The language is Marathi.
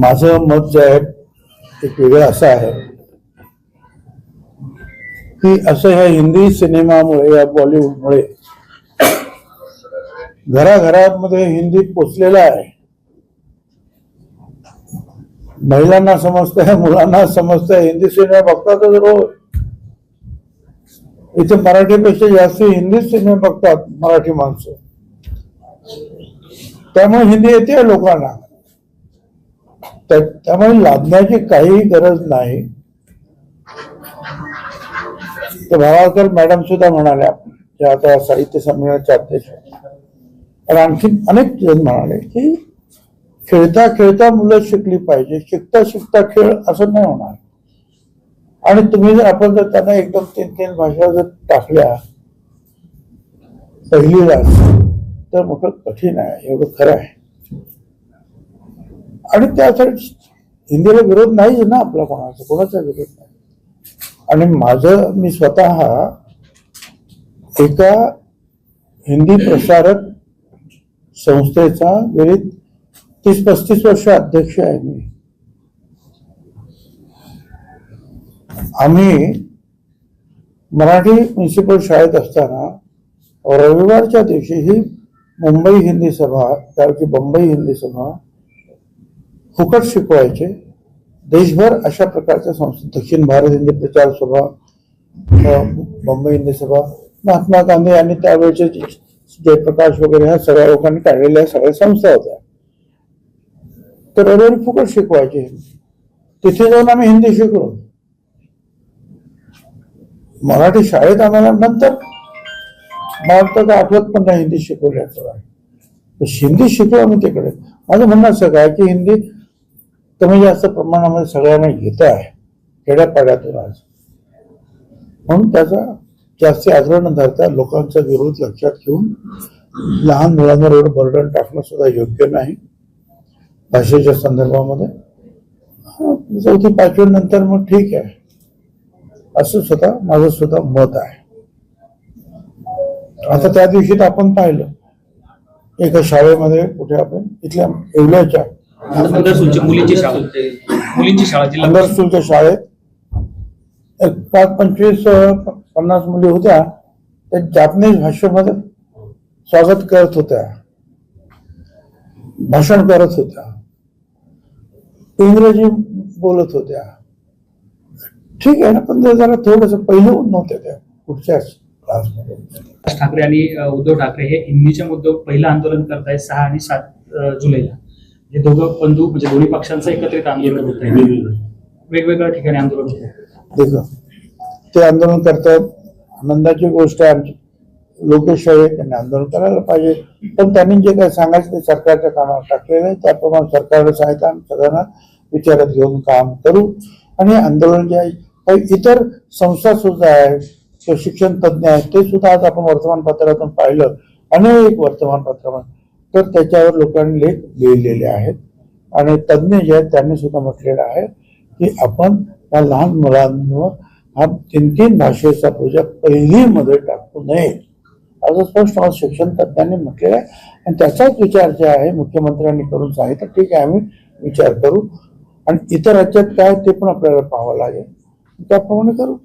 माझं मत जे आहे एक वेगळं असं आहे की असं ह्या हिंदी सिनेमामुळे या बॉलिवूडमुळे घराघरामध्ये हिंदी पोचलेला आहे. महिलांना समजतंय मुलांना समजतंय हिंदी सिनेमा बघतातच रोज? इथे मराठीपेक्षा जास्त हिंदी सिनेमा बघतात मराठी माणसं. त्यामुळे हिंदी येते लोकांना. त्यामुळे लादण्याची काही गरज नाही. तर भावाकर मॅडम सुद्धा म्हणाल्या ज्या आता साहित्य संमेलनाच्या अध्यक्ष. आणि आणखी अनेक जण म्हणाले की खेळता खेळता मुलं शिकली पाहिजे शिकता शिकता खेळ असं नाही होणार. आणि तुम्ही जर आपण जर त्यांना एकदम तीन तीन भाषा जर टाकल्या पहिलीलाच तर मोठं कठीण आहे एवढं खरं आहे. आणि त्यासाठी हिंदीला विरोध नाहीच ना आपला कोणाचा? कोणाचा विरोध नाही? आणि माझं मी स्वतः एका हिंदी प्रसारक संस्थेचा गेली तीस पस्तीस वर्ष अध्यक्ष आहे मी. आम्ही मराठी म्युन्सिपल शाळेत असताना रविवारच्या दिवशी ही मुंबई हिंदी सभा त्यावेळी बंबई हिंदी सभा फुकट शिकवायचे. देशभर अशा प्रकारच्या संस्था दक्षिण भारत हिंदी प्रचार सभा मुंबई हिंदी सभा महात्मा गांधी आणि त्यावेळेचे जयप्रकाश वगैरे ह्या सगळ्या लोकांनी काढलेल्या सगळ्या संस्था होत्या. तर रविवारी फुकट शिकवायचे. तिथे जाऊन आम्ही हिंदी शिकलो. मराठी शाळेत आम्हाला नंतर मला तर काय आठवत पण नाही हिंदी शिकवल्याचं आहे हिंदी शिकलो आम्ही तिकडे. माझं म्हणणं असं काय की हिंदी कमी जास्त प्रमाणामध्ये सगळ्यांना येत आहे. खेड्यापाड्यातून आज. म्हणून त्याचा जास्ती आग्रह न धरता लोकांचा विरोध लक्षात घेऊन लहान मुलांवर एवढं बर्डन टाकणं सुद्धा योग्य नाही. भाषेच्या संदर्भामध्ये. चौथी पाचवी नंतर मग ठीक आहे. असं सुद्धा माझं सुद्धा मत आहे. आता त्या दिवशी तर आपण पाहिलं. एका शाळेमध्ये कुठे आपण इथल्या येवल्याच्या अंधरसूलची मुलींची शाळा. मुलींची शाळा जिल्हा शाळेत एक पाच पंचवीस पन्नास मुली होत्या. त्या जापनीज भाषेमध्ये स्वागत करत होत्या. भाषण करत होत्या. इंग्रजी बोलत होत्या. ठीक आहे ना पण जरा थोडस पहिलं नव्हत्या त्या पुढच्याच क्लासमध्ये. राज ठाकरे आणि उद्धव ठाकरे हे हिंदीच्या मुद्द्यावर पहिलं आंदोलन करत आहेत सहा आणि सात जुलैला. हे दोघं बंधू म्हणजे दोन्ही पक्षांचं एकत्रित आंदोलन होत. आहे वेगवेगळ्या ठिकाणी आंदोलन होत. आहे. ते आंदोलन करतात. आनंदाची गोष्ट आहे आमची. लोकेशाही आहे, त्यांनी आंदोलन करायला पाहिजे. पण त्यांनी जे काही सांगायचं ते सरकारच्या कामावर टाकलेलं आहे. त्याप्रमाणे सरकारला सांगितलं आम्ही सगळ्यांना विचारात घेऊन काम करू. आणि आंदोलन जे आहे काही इतर संस्था सुद्धा आहेत किंवा शिक्षण तज्ज्ञ आहेत ते सुद्धा आज आपण वर्तमानपत्रातून पाहिलं. अनेक वर्तमानपत्रामध्ये तर त्याच्यावर लोकांनी लेख लिहिलेले आहेत. आणि तज्ज्ञ जे आहेत त्यांनी सुद्धा म्हटलेलं आहे की आपण या लहान मुलांवर हा तीन तीन भाषेचा प्रोजेक्ट पहिलीमध्ये टाकू नये. असं स्पष्ट मला शिक्षण तज्ज्ञांनी म्हटलेलं आहे. आणि त्याचाच विचार जे आहे मुख्यमंत्र्यांनी करून सांगितलं. ठीक आहे आम्ही विचार करू. आणि इतर राज्यात काय ते पण आपल्याला पाहावं लागेल. त्याप्रमाणे करू.